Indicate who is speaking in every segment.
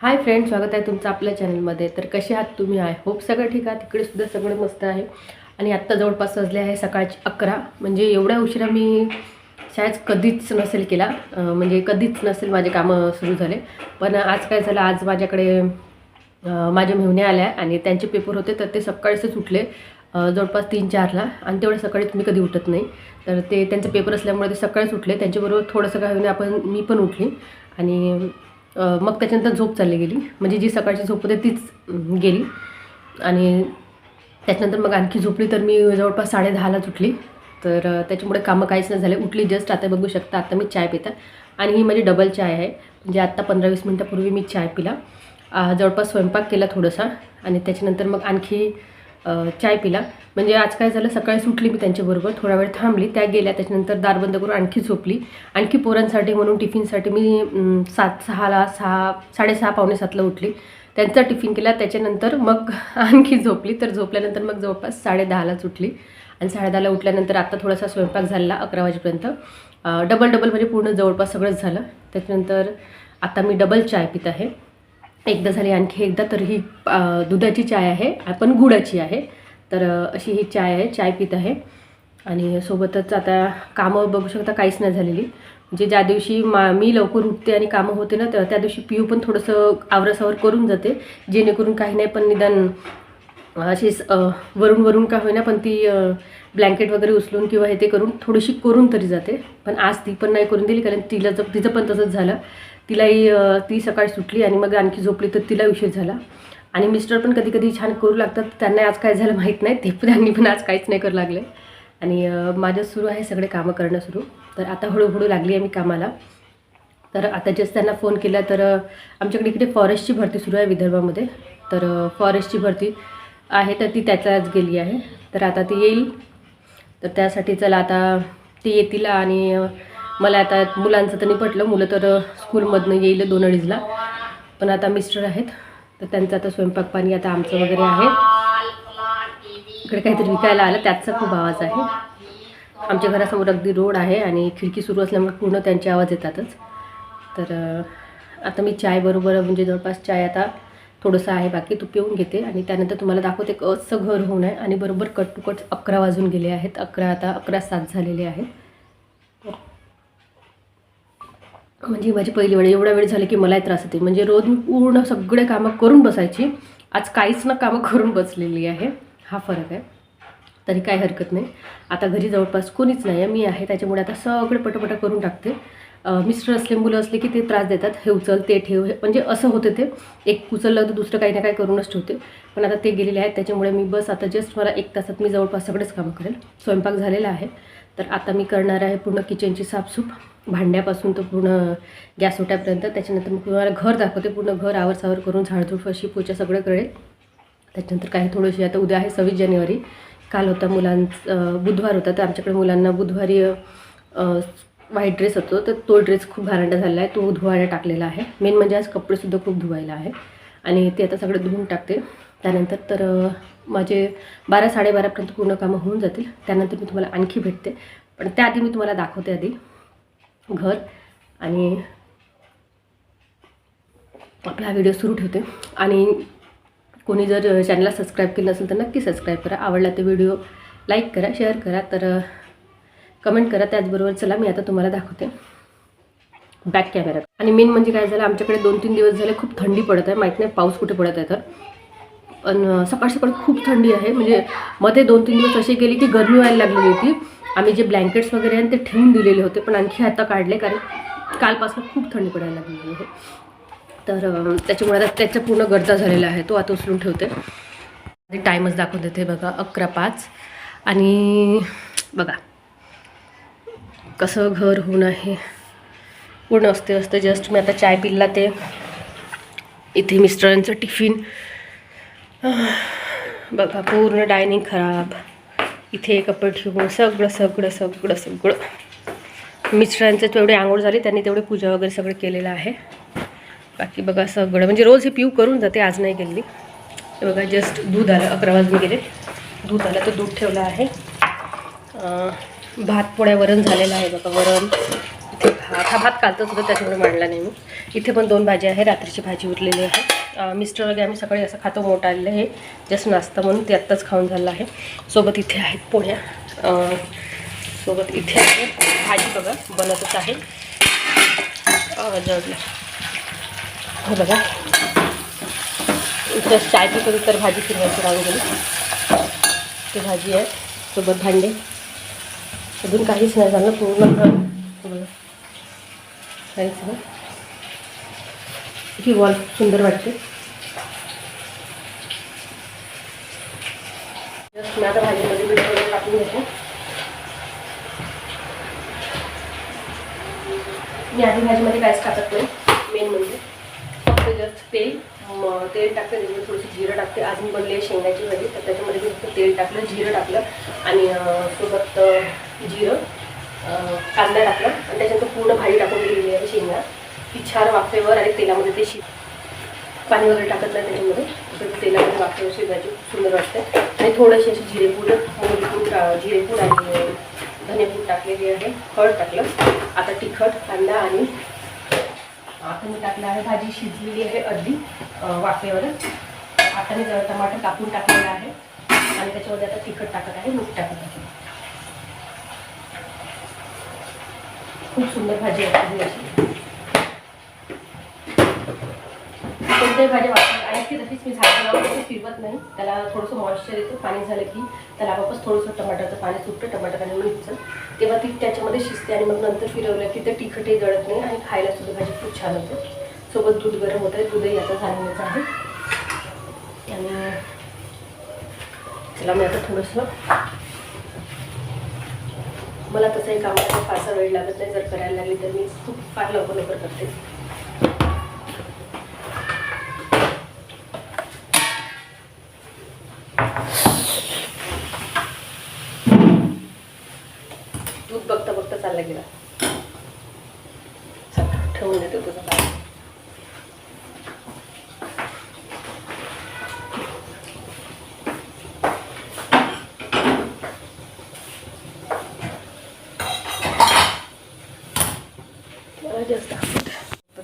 Speaker 1: Hi friend स्वागत आहे तुमचं आपल्या चॅनलमध्ये. तर कसे आहात तुम्ही? आय होप सगळं ठीक आहे. तिकडे सुद्धा सगळं मस्त आहे. आणि आत्ता जवळपास सजले आहे सकाळची अकरा. म्हणजे एवढ्या उशिरा मी शाळेत कधीच नसेल केला. म्हणजे कधीच नसेल माझे कामं सुरू झाले. पण आज काय झालं? आज माझ्याकडे माझ्या मेहुण्या आल्या आणि त्यांचे पेपर होते तर ते सकाळीच उठले. जवळपास तीन चारला. आणि तेवढ्या सकाळी मी कधी उठत नाही. तर ते त्यांचे पेपर असल्यामुळे ते सकाळीच उठले. त्यांच्याबरोबर थोडंसं काय आपण मी पण उठली. आणि मग त्याच्यानंतर झोप चालली गेली. म्हणजे जी सकाळची झोप होते तीच गेली. आणि त्याच्यानंतर मग आणखी झोपली तर मी जवळपास साडे दहालाच उठली. तर त्याच्यामुळे कामं काहीच नाही झाले. उठली जस्ट आता बघू शकता आता मी चाय पिता. आणि ही माझी डबल चाय आहे. म्हणजे आत्ता पंधरा वीस मिनटापूर्वी मी चाय पिला. जवळपास स्वयंपाक केला थोडासा. आणि त्याच्यानंतर मग आणखी चाय पिला. म्हणजे आज काय झालं सकाळी सुटली मी त्यांच्याबरोबर थोडा वेळ थांबली त्या गेल्या त्याच्यानंतर दार बंद करून आणखी झोपली. आणखी पोरांसाठी म्हणून टिफिनसाठी मी सात सहाला सहा साडेसहा पावणे सातला उठली. त्यांचा टिफिन केला त्याच्यानंतर मग आणखी झोपली. तर झोपल्यानंतर मग जवळपास साडे दहालाच उठली. आणि साडे दहाला उठल्यानंतर आता थोडासा स्वयंपाक झाला अकरा वाजेपर्यंत. डबल डबल म्हणजे पूर्ण जवळपास सगळंच झालं. त्याच्यानंतर आता मी डबल चाय पित आहे. एकदा झाली आणखी एकदा तर ही दुधाची चाय आहे पण गुडाची आहे. तर अशी ही चाय आहे चाय पित आहे. आणि सोबतच आता कामं बघू शकता काहीच नाही झालेली. म्हणजे ज्या दिवशी मा मी लवकर उठते आणि कामं होते ना त्या त्या दिवशी पिऊ पण थोडंसं आवरासावर करून जाते. जेणेकरून काही नाही पण निदान अशीच वरून वरून का होईना पण ती ब्लँकेट वगैरे उचलून किंवा हे ते करून थोडीशी करून तरी जाते. पण आज ती पण नाही करून दिली कारण तिला जर तिचं पण तसंच झालं. तिलाही ती सकाळी सुटली आणि मग आणखी झोपली तर तिला उशीर झाला. आणि मिस्टर पण कधी कधी छान करू लागतात. त्यांना आज काय झालं माहीत नाही. ते पण त्यांनी पण आज काहीच नाही करू लागले. आणि माझं सुरू आहे सगळे कामं करणं सुरू. तर आता हळूहळू लागली आहे मी कामाला. तर आता जस्ट त्यांना फोन केला तर आमच्याकडे इकडे फॉरेस्टची भरती सुरू आहे विदर्भामध्ये. तर फॉरेस्टची भरती आहे तर ती त्याच्याच गेली आहे. तर आता ती येईल. तर त्यासाठी चला आता ती येतील आणि मला आता मुलांचं तर नाही पटलं मुलं तर स्कूलमधनं येईल दोन अडीचला. पण आता मिस्टर आहेत. तर त्यांचं आता स्वयंपाक पाणी आता आमचं वगैरे आहे. इकडे काहीतरी विकायला आलं. त्याचा खूप आवाज आहे. आमच्या घरासमोर अगदी रोड आहे आणि खिडकी सुरू असल्यामुळे पूर्ण त्यांचे आवाज येतातच. तर आता मी चाय बरोबर म्हणजे जवळपास चाय आता थोडंसं आहे. बाकी तू पिऊन घेते. आणि त्यानंतर तुम्हाला दाखवते कसं घर होऊन आहे. आणि बरोबर कट टू कट अकरा वाजून गेले आहेत. अकरा आता अकरा सात झालेले आहेत. म्हणजे माझी पहिली वेळ एवढा वेळ झाला की मलाही त्रास होते म्हणजे रोज मी पूर्ण सगळे कामं करून बसायची. आज काहीच ना कामं करून बसलेली आहे. हा फरक आहे. तरी काही हरकत नाही. आता घरी जवळपास कोणीच नाही आहे. मी आहे. त्याच्यामुळे आता सगळे पटपट करून टाकते. मिस्टर असले मुलं असले की ते त्रास देतात. हे उचल ते ठेव. हे म्हणजे असं होते ते. एक उचललं तर दुसरं काही ना काही करूनच ठेवते. पण आता ते गेलेले आहेत. त्याच्यामुळे मी बस आता जस्ट मला एक तासात मी जवळपास सगळेच कामं करेल. स्वयंपाक झालेला आहे. तर आता मी करणार आहे पूर्ण किचनची साफसूफ. भांड्यापासून तर पूर्ण गॅस ओट्यापर्यंत. त्याच्यानंतर मी तुम्हाला घर दाखवते. पूर्ण घर आवरसावर करून झाडझूड फशी पोचा सगळं करेल. त्याच्यानंतर काही थोडीशी आता उद्या आहे सव्वीस जानेवारी. काल होता मुलांचं बुधवार होता. तर आमच्याकडे मुलांना बुधवारी व्हाईट ड्रेस होतो. तर तो ड्रेस खूप घारांडा झाला आहे. तो धुवायला टाकलेला आहे. मेन म्हणजे आज कपडेसुद्धा खूप धुवायला आहे. आणि ते आता सगळं धुवून टाकते. त्यानंतर तर माझे बारा साडेबारापर्यंत पूर्ण कामं होऊन जातील. त्यानंतर मी तुम्हाला आणखी भेटते. पण त्याआधी मी तुम्हाला दाखवते आधी घर आणि आपला हा व्हिडिओ सुरू ठेवते. आणि कोणी जर चॅनलला सबस्क्राईब केलं नसेल तर नक्की सबस्क्राईब करा. आवडला तर व्हिडिओ लाईक करा शेअर करा. तर कमेंट करा. त्याचबरोबर चला मी आता तुम्हाला दाखवते. Back camera. आणि मेन म्हणजे काय झालं? आमच्याकडे दोन तीन दिवस झाले खूप थंडी पडत आहे. माहीत नाही पाऊस कुठे पडत आहे तर. पण सकाळ सकाळ खूप थंडी आहे. म्हणजे मध्ये दोन तीन दिवस असे गेले की गरमी व्हायला लागलेली होती. आम्ही जे ब्लँकेट्स वगैरे आहे ते ठेवून दिलेले होते पण आणखी आता काढले कारण कालपासून खूप थंडी पडायला लागलेली आहे. तर त्याच्यामुळे आता त्याचा पूर्ण गरजा झालेला आहे तो आता उचलून ठेवते. टाईमच दाखवून देते बघा अकरा पाच. आणि बघा कसं घर होऊन आहे. पूर्ण असते असते जस्ट मी आता चाय पिल्ला ते. इथे मिस्टरांचं टिफिन. बघा पूर्ण डायनिंग खराब. इथे कपडे ठेवून सगळं सगळं सगळं सगळं. मिस्टरांचं तेवढे आंघोळ झाली त्यांनी तेवढे पूजा वगैरे सगळं केलेलं आहे. बाकी बघा सगळं. म्हणजे रोज हे पिऊ करून जाते आज नाही गेली. बघा जस्ट दूध आलं अकरा वाजून गेले. दूध आलं तर दूध ठेवलं आहे. भात पोळ्या वरण झालेलं आहे बघा वरण. इथे भात हा भात कालतच होतं त्याच्यामुळे मांडला नाही मी. इथे पण दोन भाज्या आहे रात्रीची भाजी उरलेली आहे. मिस्टर वगैरे आम्ही सकाळी असं खातो मोठं आलेलं आहे. जस्ट नाश्ता म्हणून ते आत्ताच खाऊन झालं आहे. सोबत इथे आहेत पोळ्या. सोबत इथे आहे भाजी बघा बनतच आहे. अं, बघा. इथं चाय पित तर भाजी फिरवायची राहून गेली ती भाजी आहे सोबत भांडे. अजून काहीच नाही झालं पूर्ण काहीच नाही. ही वॉल सुंदर वाटते. मी आता भाजीमध्ये मीठ वगैरे टाकून घेते. मी आधी भाजीमध्ये काहीच टाकत नाही मेन म्हणजे. फक्त जस्ट तेल तेल टाकते त्याच्यामध्ये थोडीशी जिरं टाकते. अजून बनली आहे शेंगाची भाजी तर त्याच्यामध्ये मी फक्त तेल टाकलं जिरं टाकलं आणि सोबत जिरं कांदा टाकला. आणि त्याच्यानंतर पूर्ण भाजी टाकून दिलेली आहे शेंगा. ती छान वाफेवर आणि तेलामध्ये ते शि पाणी वगैरे टाकत नाही त्याच्यामध्ये. तेलामध्ये वाफेवर शिजायची सुंदर वाटते. आणि थोडीशी अशी जिरेपूड मोहरीपूड जिरेपूड आणि धनेपूड टाकलेली आहे. हळद टाकलं. आता तिखट कांदा आणि आता मी टाकलं आहे भाजी शिजलेली आहे अर्धी वाफेवरच आता मी टमाटर कापून टाकलेलं आहे. आणि त्याच्यामध्ये आता तिखट टाकत आहे मीठ टाकत आहे. खूप सुंदर भाजी आहे अशी. कोणत्याही भाज्या वापरत आणि ती तशीच मी झाकण लावून तशी फिरवत नाही. त्याला थोडंसं मॉइश्चर येतं पाणी झालं की त्याला वापस थोडंसं टमाटरचं पाणी सुटतं टमाटर आणि मिरचं. तेव्हा ती त्याच्यामध्ये शिजते आणि मग नंतर फिरवलं की ते तिखटही जळत नाही आणि खायला सुद्धा भाजी खूप छान होते. सोबत दूध गरम होतं आहे दूधही आता झालेलंच आहे. आणि चला मी आता थोडंसं मला तसंही कामाला फारसा वेळ लागत नाही जर करायला लागली तर मी खूप फार लवकर लवकर करते दूध बघता गेला. ठेवून देते तुझं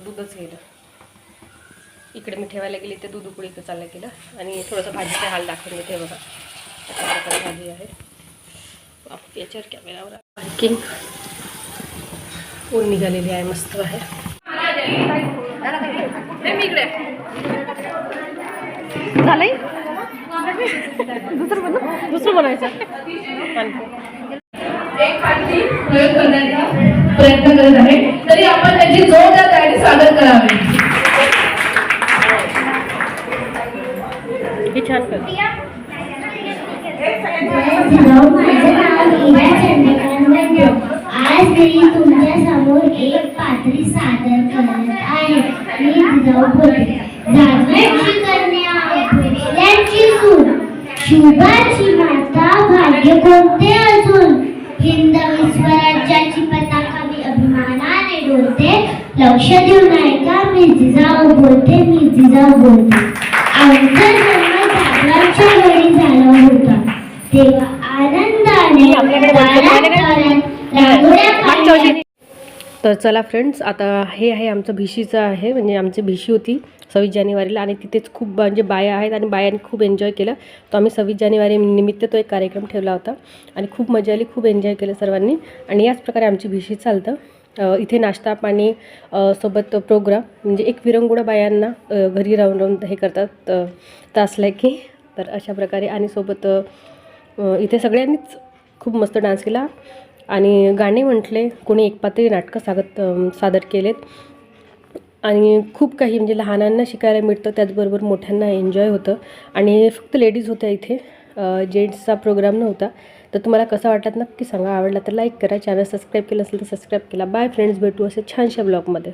Speaker 1: दूधच गेलं. इकडे मी ठेवायला गेले ते दूध उकळीचं चालला गेलं. आणि थोडंसं भाजीचा हाल दाखवून देते बघा. भाजी आहे. याच्यावर कॅमेरावर किंग ऊन निघालेली आहे मस्त आहे झालंय? दुसरं बनव. दुसरं बनवायचं.
Speaker 2: प्रयोग करण्याचा प्रयत्न करत आहे. तरी आपण त्याची जोरदार तयारी सादर करावी.
Speaker 1: हे छान कर.
Speaker 3: आज मी समोर एक पात्री सादर करत आहे. मी जिजाऊ बोलते जागरची कन्या भोसल्यांची सून शुभाची माता भाग्य कोणते अजून? हिंदवी स्वराज्याची पताका मी अभिमानाने डोलते. लक्ष देऊ नाही का मी जिजाऊ बोलते मी जिजाऊ बोलते. आमचा जन्म जागराच्या वेळी झाला होता. तेव्हा
Speaker 1: तर चला फ्रेंड्स आता हे आहे आमचं भिशीचं आहे म्हणजे आमची भिशी होती सव्वीस जानेवारीला आणि तिथेच खूप म्हणजे बाया आहेत आणि बायांनी खूप एन्जॉय केलं. तर आम्ही सव्वीस जानेवारी निमित्त तो एक कार्यक्रम ठेवला होता आणि खूप मजा आली खूप एन्जॉय केलं सर्वांनी. आणि याच प्रकारे आमची भिशी चालतं. इथे नाश्ता पाणी सोबत प्रोग्राम म्हणजे एक विरंगुळा बायांना घरी राहून राहून हे करतात तासला की तर अशा प्रकारे आणि सोबत इथे सगळ्यांनीच खूप मस्त डान्स केला. आणि गाणे म्हटले कोणी एकपात्री नाटकं सागत सादर केलेत. आणि खूप काही म्हणजे लहानांना शिकायला मिळतं त्याचबरोबर मोठ्यांना एन्जॉय होतं. आणि फक्त लेडीज होत्या इथे जेंट्सचा प्रोग्राम नव्हता. तर तुम्हाला कसं वाटत नक्की सांगा. आवडला तर लाईक करा. चॅनल सबस्क्राईब केलं असेल तर सबस्क्राईब केला. बाय फ्रेंड्स भेटू असे छानशा ब्लॉगमध्ये